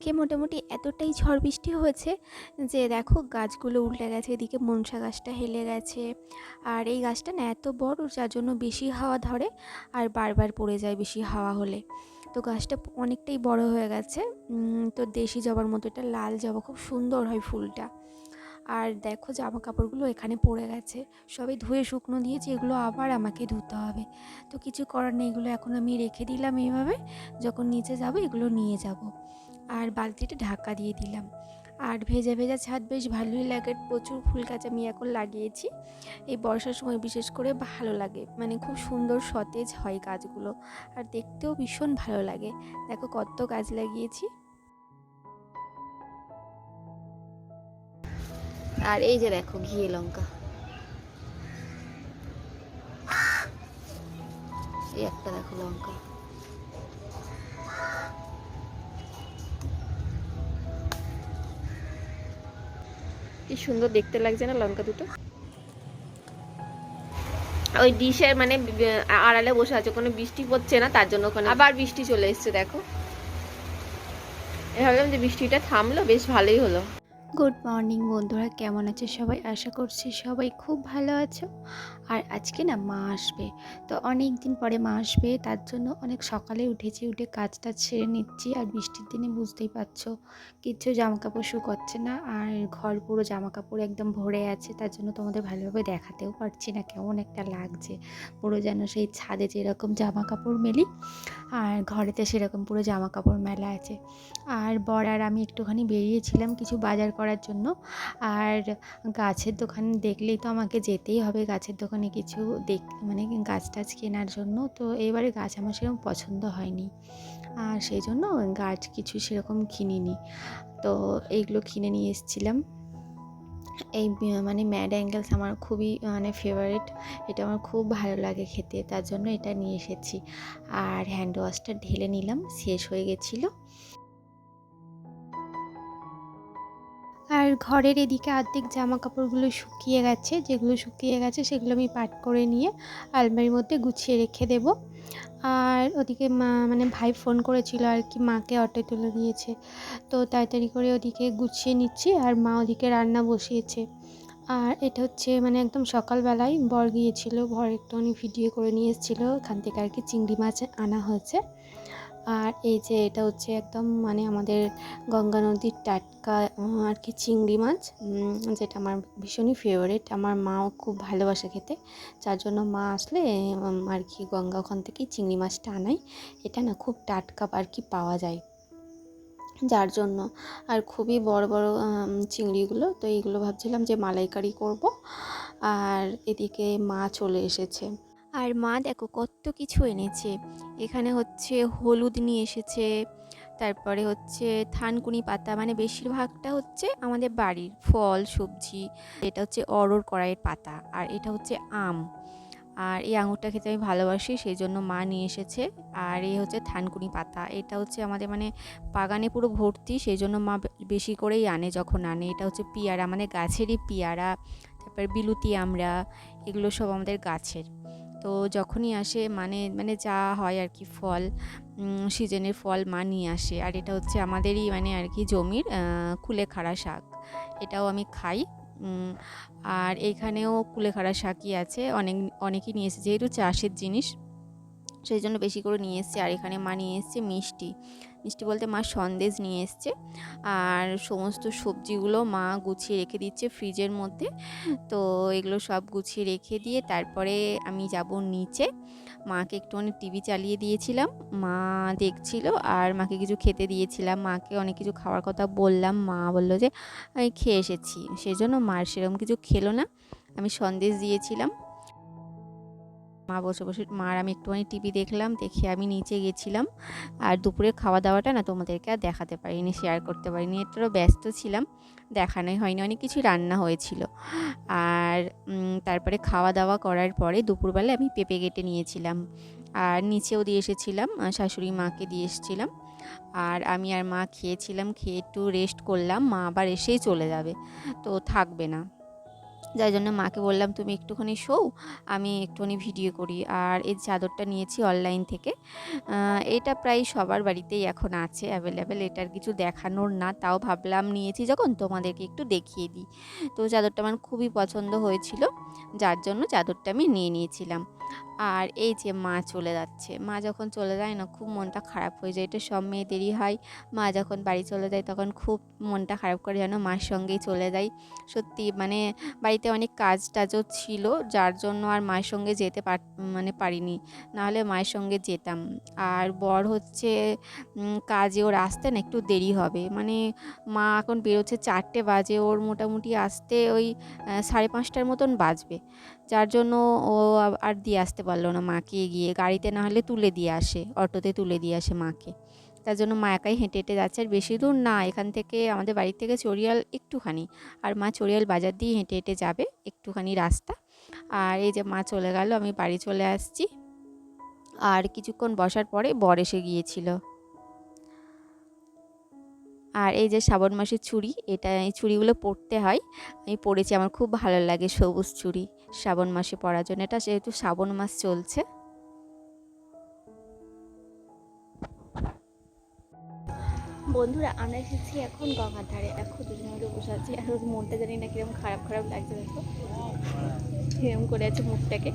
আজকে মোটামুটি এতটাই ঝড় বৃষ্টি হয়েছে যে দেখো গাছগুলো উল্টে গেছে, এদিকে মনসা গাছটা হেলে গেছে। আর এই গাছটা না এত বড় যার জন্য বেশি হাওয়া ধরে আর বারবার পড়ে যায় বেশি হাওয়া হলে। তো গাছটা অনেকটাই বড় হয়ে গেছে। তো দেশি জবার মতো এটা লাল জবা, খুব সুন্দর হয় ফুলটা। আর দেখো জামা কাপড়গুলো এখানে পড়ে গেছে। সবাই ধুয়ে শুকনো দিয়েছি, এগুলো আবার আমাকে ধুতে হবে। তো কিছু করার নেই, এগুলো এখন আমি রেখে দিলাম এইভাবে। যখন নিচে যাব এগুলো নিয়ে যাব। আর বালতিটা ঢাকা দিয়ে দিলাম। আর ভেজা ভেজা ছাদ বেশ ভালোই লাগে। প্রচুর ফুল গাছ আমি এখন লাগিয়েছি। এই বর্ষার সময় বিশেষ করে ভালো লাগে। মানে খুব সুন্দর সতেজ হয় গাছগুলো। আর দেখতেও ভীষণ ভালো লাগে। দেখো কত গাছ লাগিয়েছি। আর এই যে দেখো ঘিয়ে লঙ্কা। একটা দেখো লঙ্কা। কি সুন্দর দেখতে লাগছে না লঙ্কা দুটো? ওই ডিশের মানে আড়ালে বসে আছে, কোনো বৃষ্টি পড়ছে না, তার জন্য ওখানে আবার বৃষ্টি চলে এসছে, দেখো। ভাবলাম যে বৃষ্টিটা থামলো, বেশ ভালোই হলো। গুড মর্নিং বন্ধুরা। কেমন আছে সবাই? আশা করছি সবাই খুব ভালো আছো। আর আজকে না, মা আসবে। তো অনেক দিন পরে মা আসবে, তার জন্য অনেক সকালে উঠেছি, উঠে কাজটা ছেড়ে নিচ্ছি। আর বৃষ্টির দিনে বুঝতেই পারছ কিচ্ছু জামা কাপড় শুকোচ্ছে না। আর ঘর পুরো জামা কাপড় একদম ভরে আছে, তার জন্য তোমাদের ভালোভাবে দেখাতেও পারছি না কেমন একটা লাগছে। পুরো যেন সেই ছাদে যেরকম জামা কাপড় মেলি, আর ঘরেতে সেরকম পুরো জামা কাপড় মেলা আছে। আর বর আর আমি একটুখানি বেরিয়েছিলাম কিছু বাজার করার জন্য। আর গাছের দোকান দেখলেই তো আমাকে যেতেই হবে। গাছের দোকানে কিছু দেখ মানে গাছ টাছ কেনার জন্য। তো এবারে গাছ আমার সেরকম পছন্দ হয়নি। আর সেই জন্য গাছ কিছু সেরকম কিনিনি। তো এইগুলো কিনে নিয়ে এসেছিলাম। এই মানে ম্যাড অ্যাঙ্গেলস আমার খুবই মানে ফেভারিট এটা আমার খুব ভালো লাগে খেতে, তার জন্য এটা নিয়ে এসেছি। আর হ্যান্ড ওয়াশটা ঢেলে নিলাম, শেষ হয়ে গেছিল। আর ঘরের এদিকে আর্ধেক জামা কাপড়গুলো শুকিয়ে গেছে, যেগুলো শুকিয়ে গেছে সেগুলো আমি পাট করে নিয়ে আলমারির মধ্যে গুছিয়ে রেখে দেব। আর ওদিকে মা মানে ভাই ফোন করেছিল আর কি, মাকে অটো তুলে দিয়েছে তো তাড়াতাড়ি করে ওদিকে গুছিয়ে নিচ্ছি আর মা ওদিকে রান্না বসিয়েছে। আর এটা হচ্ছে মানে একদম সকালবেলায় বর গিয়েছিল বর একটুখানি ভিডিও করে নিয়ে এসেছিল ওখান থেকে আর কি চিংড়ি মাছ আনা হয়েছে। আর এই যে এটা হচ্ছে একদম মানে আমাদের গঙ্গা নদীর টাটকা আর কি চিংড়ি মাছ যেটা আমার ভীষণই ফেভারিট আমার মাও খুব ভালোবাসে খেতে। যার জন্য মা আসলে আর কি গঙ্গা ওখান থেকেই চিংড়ি মাছটা আনাই এটা না খুব টাটকা আর কি পাওয়া যায়। যার জন্য আর খুবই বড় বড় চিংড়িগুলো। তো এইগুলো ভাবছিলাম যে মালাইকারি করব। আর এদিকে মা চলে এসেছে। আর মা দেখো কত কিছু এনেছে। এখানে হচ্ছে হলুদ নিয়ে এসেছে, তারপরে হচ্ছে থানকুনি পাতা মানে বেশিরভাগটা হচ্ছে আমাদের বাড়ির ফল, সবজি। এটা হচ্ছে অরর কড়াইয়ের পাতা আর এটা হচ্ছে আম। আর এই আঙুরটা খেতে আমি ভালোবাসি সেই জন্য মা নিয়ে এসেছে। আর এই হচ্ছে থানকুনি পাতা, এটা হচ্ছে আমাদের মানে বাগানে পুরো ভর্তি সেই জন্য মা বেশি করেই আনে যখন আনে। এটা হচ্ছে পিয়ারা আমাদের গাছেরই পিয়ারা, তারপর বিলুতি আমরা এগুলো সব আমাদের গাছের। তো যখনই আসে মানে মানে যা হয় আর কি ফল সিজনের ফল মা নিয়ে আসে। আর এটা হচ্ছে আমাদেরই মানে আর কি জমির কুলেখাড়া শাক। এটাও আমি খাই আর এইখানেও কুলেখাড়া শাকই আছে। অনেক, অনেকেই নিয়ে এসেছে যেহেতু চাষের জিনিস সেই জন্য বেশি করে নিয়ে এসছে। আর এখানে মা নিয়ে এসছে মিষ্টি। মিষ্টি বলতে মা সন্দেশ নিয়ে এসছে। আর সমস্ত সবজিগুলো মা গুছিয়ে রেখে দিচ্ছে ফ্রিজের মধ্যে। তো এগুলো সব গুছিয়ে রেখে দিয়ে তারপরে আমি যাব নিচে। মাকে একটুখানি টিভি চালিয়ে দিয়েছিলাম। মা দেখছিল আর মাকে কিছু খেতে দিয়েছিলাম। মাকে অনেক কিছু খাওয়ার কথা বললাম। মা বলল যে আমি খেয়ে এসেছি। সেই জন্য মার সেরকম কিছু খেলো না। আমি সন্দেশ দিয়েছিলাম। মা বসে বসে, মার, আমি একটুখানি টিভি দেখলাম, দেখে আমি নিচে গেছিলাম আর দুপুরে খাওয়া দাওয়াটা না তোমাদেরকে আর দেখাতে পারিনি শেয়ার করতে পারিনি একটু ব্যস্ত ছিলাম, দেখানোই হয়নি, অনেক কিছু রান্না হয়েছিল। আর তারপরে খাওয়া দাওয়া করার পরে দুপুরবেলা আমি পেঁপে কেটে নিয়েছিলাম আর নিচেও দিয়ে এসেছিলাম শাশুড়ি মাকে দিয়ে এসেছিলাম আর আমি আর মা খেয়েছিলাম, খেয়ে একটু রেস্ট করলাম, মা আবার এসেই চলে যাবে, তো থাকবে না। যার জন্য মাকে বললাম, তুমি একটুখানি শোও, আমি একটুখানি ভিডিও করি। আর এই চাদরটা নিয়েছি অনলাইন থেকে এটা প্রায় সবার বাড়িতেই এখন আছে অ্যাভেলেবেল এটার কিছু দেখানোর না, তাও ভাবলাম নিয়েছি যখন তোমাদেরকে একটু দেখিয়ে দিই। তো চাদরটা আমার খুবই পছন্দ হয়েছিল, যার জন্য চাদরটা আমি নিয়ে নিয়েছিলাম। আর এই যে মা চলে যাচ্ছে। মা যখন চলে যায় না, খুব মনটা খারাপ হয়ে যায়। এটা সব মেয়েদেরই হয়। মা যখন বাড়ি চলে যায়, তখন খুব মনটা খারাপ করে যেন মার সঙ্গেই চলে যায় সত্যি মানে বাড়িতে অনেক কাজ টাজও ছিল, যার জন্য আর মায়ের সঙ্গে যেতে পার মানে পারিনি। নাহলে মায়ের সঙ্গে যেতাম। আর বর হচ্ছে কাজে ওর আসতে না একটু দেরি হবে। মানে মা এখন বেরোচ্ছে চারটে বাজে, ওর মোটামুটি আসতে ওই সাড়ে পাঁচটার মতন বাজবে। যার জন্য ও আর দিয়ে আসতে পারল না মাকে গিয়ে গাড়িতে না হলে তুলে দিয়ে আসে, অটোতে তুলে দিয়ে আসে মাকে। তার জন্য মা একাই হেঁটে হেঁটে যাচ্ছে। আর বেশি দূর না, এখান থেকে আমাদের বাড়ি থেকে চড়িয়াল একটুখানি। আর মা চড়িয়াল বাজার দিয়ে হেঁটে হেঁটে যাবে একটুখানি রাস্তা। আর এই যে মা চলে গেল, আমি বাড়ি চলে আসছি। আর কিছুক্ষণ বসার পরে বর এসে গিয়েছিল। আর এই যে শ্রাবণ মাসের চুড়ি, এটা এই চুড়িগুলো পরতে হয়। আমি পরেছি, আমার খুব ভালো লাগে সবুজ চুড়ি শ্রাবণ মাসে পরার জন্য। এটা যেহেতু শ্রাবণ মাস চলছে। বন্ধুরা, আমরা এসেছি এখন গঙ্গার ধারে এখন দুজনে মিলে বসে আছি। ওর মনটা জানি না কীরকম খারাপ খারাপ লাগছে, দেখো। এরকম করে আছে মুখটাকে।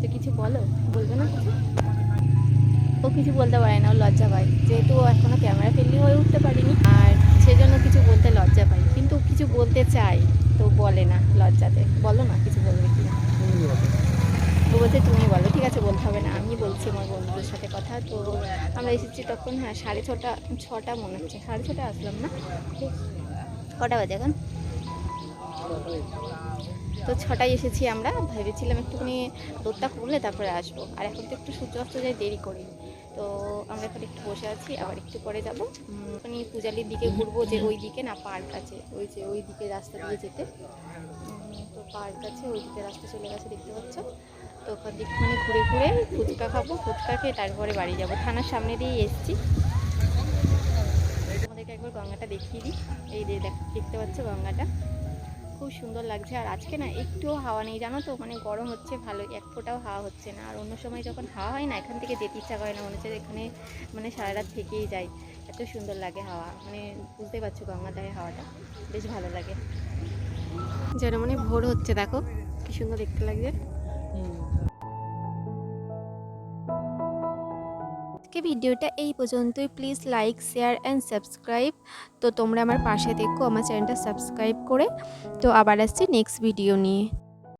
তো কিছু বলো? বলবে না কিছু? ও কিছু বলতে পারে না, ও লজ্জা পায়। যেহেতু ও এখনও ক্যামেরা ফেললি হয়ে উঠতে পারিনি, আর সেজন্য কিছু বলতে লজ্জা পাই কিন্তু কিছু বলতে চাই তো বলে না লজ্জাতে। বলো না, কিছু বলবে কি না? ও বলছে, তুমি বলো, ঠিক আছে, বলতে হবে না। আমি বলছি আমার বন্ধুদের সাথে কথা। তো আমরা এসেছি তখন হ্যাঁ সাড়ে ছটা ছটা মনে হচ্ছে। সাড়ে ছটা আসলাম না? কটা বাজে এখন? তো ছটায় এসেছি আমরা। ভেবেছিলাম একটুখানি রোদটা কমলে তারপরে আসব। আর এখন তো একটু সূর্য অস্ত যায়, দেরি করি। তো আমরা এখন একটু বসে আছি, আবার একটু পরে যাব। ওখানে পূজালির দিকে ঘুরবো যে ওই দিকে, না, পার্ক আছে, ওই যে ওই দিকে রাস্তা দিয়ে যেতে। তো পার্ক আছে, ওই দিকে রাস্তা চলে গেছে, দেখতে পাচ্ছ। তো ওখান একটুখানি ঘুরে ঘুরে ফুচকা খাব, ফুচকা খেয়ে তারপরে বাড়ি যাব। থানার সামনে দিয়েই এসছি। তোমাদেরকে একবার গঙ্গাটা দেখিয়ে দিই। এই যে দেখ- দেখতে পাচ্ছ গঙ্গাটা? খুব সুন্দর লাগছে। আর আজকে না একটুও হাওয়া নেই, জানো তো? মানে গরম হচ্ছে ভালো এক ফোঁটাও হাওয়া হচ্ছে না। আর অন্য সময় যখন হাওয়া হয় না, এখান থেকে যেতে ইচ্ছা করে না, মনে হচ্ছে এখানে মানে সারা রাত থেকেই যাই। এত সুন্দর লাগে হাওয়া। মানে বুঝতে পারছ গঙ্গা ধারে হাওয়াটা। বেশ ভালো লাগে। যেন মানে ভোর হচ্ছে, দেখো। কি সুন্দর দেখতে লাগছে। ভিডিওটা এই পর্যন্তই। Please like share and subscribe তো তোমরা আমার পাশে দেখো আমার চ্যানেলটা সাবস্ক্রাইব করে। তো আবার আসছি নেক্সট ভিডিও নিয়ে।